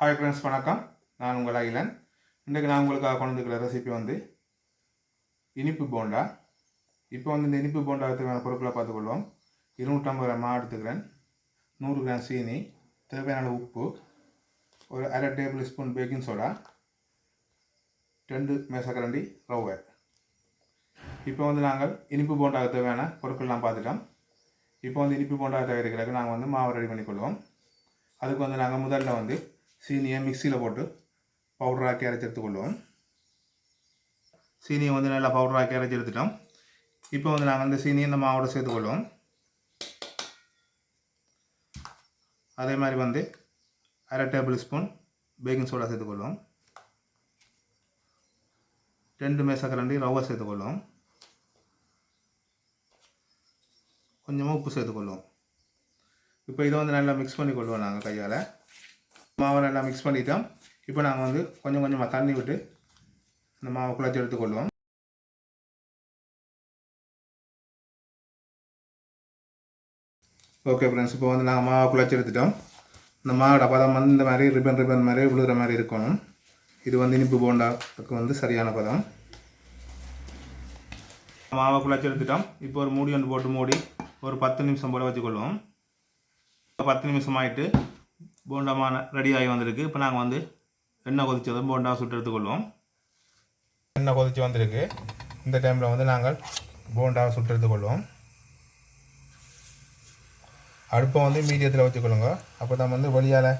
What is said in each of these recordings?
Hi friends வணக்கம். நான் உங்கள் அகிலன். இன்றைக்கு நான் உங்களுக்காக கொண்டு வந்துருக்கிற ரெசிபி வந்து இனிப்பு போண்டா. இப்போ வந்து இந்த இனிப்பு போண்டா தேவையான பொருட்களை பார்த்துக்கொள்வோம். இருநூற்றம்பது கிராம் மாவு எடுத்துக்கிறேன். நூறு கிராம் சீனி. தேவையான உப்பு. ஒரு அரை டேபிள் ஸ்பூன் பேக்கிங் சோடா. ரெண்டு மேசக்கரண்டி ரவை. இப்போ வந்து நாங்கள் இனிப்பு போண்டாவுக்கு தேவையான பொருட்கள்லாம் பார்த்துட்டோம். இப்போ வந்து இனிப்பு போண்டா தயாரிக்கிறதுக்கு நாங்கள் வந்து மாவு ரெடி பண்ணிக்கொள்வோம். அதுக்கு வந்து நாங்கள் முதல்ல வந்து சீனியை மிக்சியில் போட்டு பவுடராக்கி அரைச்சி எடுத்துக்கொள்வோம். சீனியை வந்து நல்லா பவுடராக்கி அரைச்சி எடுத்துட்டோம். இப்போ வந்து நாங்கள் இந்த சீனியை இந்த மாவோட சேர்த்துக்கொள்வோம். அதே மாதிரி வந்து அரை டேபிள் ஸ்பூன் பேக்கிங் சோடா சேர்த்துக்கொள்வோம். ரெண்டு மேசக்கரண்டி ரவை சேர்த்துக்கொள்வோம். கொஞ்சமாக உப்பு சேர்த்துக்கொள்வோம். இப்போ இதை வந்து நல்லா மிக்ஸ் பண்ணிக்கொள்வோம் நாங்கள் கையால். மாவை நல்லா மிக்ஸ் பண்ணிட்டோம். இப்போ நாங்கள் வந்து கொஞ்சம் கொஞ்சமாக தண்ணி விட்டு இந்த மாவை குழச்சி எடுத்துக்கொள்வோம். ஓகே ஃப்ரெண்ட்ஸ் இப்போ வந்து நாங்கள் மாவை குழச்சி எடுத்துட்டோம். இந்த மாவோட பதம் வந்து இந்த மாதிரி ரிப்பன் ரிப்பன் மாதிரி விழுகிற மாதிரி இருக்கணும். இது வந்து இனிப்பு போண்டாவுக்கு வந்து சரியான பதம். மாவை குழச்சி எடுத்துட்டோம். இப்போ ஒரு மூடி ஒன்று போட்டு மூடி ஒரு பத்து நிமிஷம் போல் வச்சுக்கொள்வோம். பத்து நிமிஷம் ஆகிட்டு போண்டாமான ரெடி ஆகி வந்திருக்கு. இப்போ நாங்கள் வந்து எண்ணெய் கொதிச்சதும் போண்டா சுட்டு எடுத்துக்கொள்வோம். எண்ணெய் கொதிச்சு வந்திருக்கு. இந்த டைமில் வந்து நாங்கள் போண்டாவை சுட்டு எடுத்துக்கொள்வோம். அடுப்பை வந்து மீடியத்தில் வச்சுக்கொள்ளுங்க. அப்போ தான் வந்து வழியால்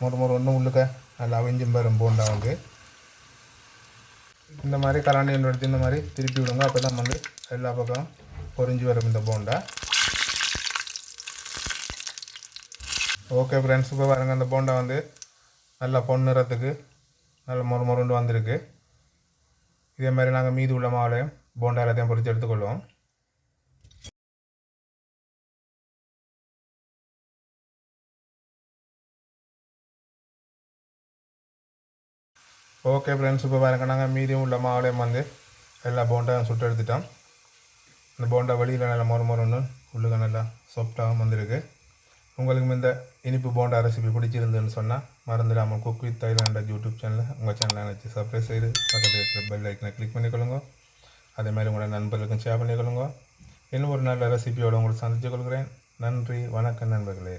மொறு மொறு ஒன்று உள்ளுக்க நல்லா அவிஞ்சும் வரும் போண்டா வந்து. இந்த மாதிரி கலாண்டி எடுத்து இந்த மாதிரி திருப்பி விடுங்க. அப்போ தான் வந்து எல்லா பக்கம் பொறிஞ்சு வரும் இந்த போண்டா. ஓகே ஃப்ரெண்ட்ஸ் இப்போ பாருங்க அந்த போண்டா வந்து நல்லா பொன்னிறத்துக்கு நல்ல மொறு மொருண்டு வந்திருக்கு. இதே மாதிரி நாங்கள் மீதி உள்ள மாவுலையும் போண்டா எல்லாத்தையும் பொறித்து எடுத்துக்கொள்வோம். ஓகே ஃப்ரெண்ட்ஸ் இப்போ பாருங்க நாங்கள் மீதியும் உள்ள மாவுலையும் வந்து எல்லா போண்டாவும் சுட்டு எடுத்துட்டோம். இந்த போண்டா வெளியில் நல்லா மொறு மொறுன்னு உள்ளுக்க நல்லா சாஃப்டாகவும் வந்திருக்கு. உங்களுக்கு இந்த இனிப்பு போண்டா ரெசிபி பிடிச்சிருந்துன்னு சொன்னால் மறந்துடாமல் குக் வித் தைலாண்டா யூடியூப் சேனலில் உங்கள் சேனலை நினச்சி சப்ஸ்கிரைப் செய்து பக்கத்தில் இருக்கிற பெல் ஐக்கனை கிளிக் பண்ணிக்கொள்ளுங்க. அதே மாதிரி உங்களோட நண்பர்களுக்கும் ஷேர் பண்ணிக்கொள்ளுங்க. இன்னும் ஒரு நல்ல ரெசிபியோடு உங்களுக்கு சந்தித்து கொள்கிறேன். நன்றி வணக்கம் நண்பர்களே.